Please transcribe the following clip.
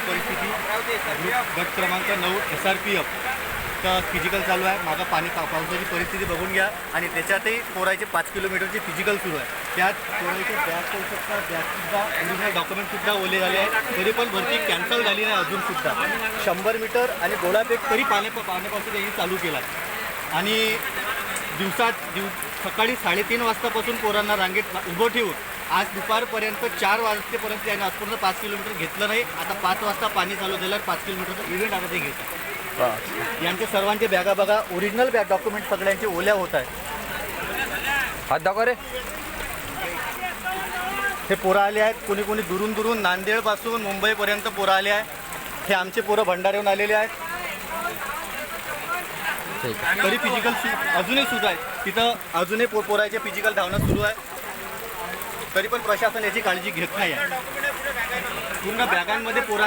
आजची परिस्थिती. गट क्रमांक नऊ एस आर पी एफ तर फिजिकल चालू आहे. मागं पाणी पा पावसाची परिस्थिती बघून घ्या. आणि त्याच्यातही पोरायचे पाच किलोमीटरचे फिजिकल सुरू आहे. त्यात पोरायचे बॅग करू शकता बॅगसुद्धा ओरिजिनल डॉक्युमेंटसुद्धा ओले झाले आहेत. तरी पण भरती कॅन्सल झाली नाही अजूनसुद्धा शंभर मीटर आणि गोळापेक तरी पाण्या पाण्यापासून त्यांनी चालू केला आणि दिवसात दिव सकाळी साडेतीन वाजतापासून पोरांना रांगेत उभं ठेवून आज दुपारपर्यंत चार वाजतेपर्यंत त्यांनी आजपर्यंत पाच किलोमीटर घेतलं नाही. आता पाच वाजता पाणी चालू झाल्यावर पाच किलोमीटरचं इव्हेंट आता ते घेतात. यांचे सर्वांचे बॅगा बघा ओरिजिनल बॅग डॉक्युमेंट सगळ्यांचे ओल्या होत आहेत. हात दाखवा रे. हे पोरं आले आहेत. कोणी कोणी दुरून दुरून नांदेडपासून मुंबईपर्यंत पोरं आले आहेत. हे आमचे पोरं भंडाऱ्याहून आलेले आहेत. आहे. तरी फिजिकल अजूनही सुरू आहे तिथं अजूनही पो पोराचे फिजिकल धावणं सुरू आहे. तरी पण प्रशासन याची काळजी घेत नाही आहे. पूर्ण बॅगांमध्ये पोरां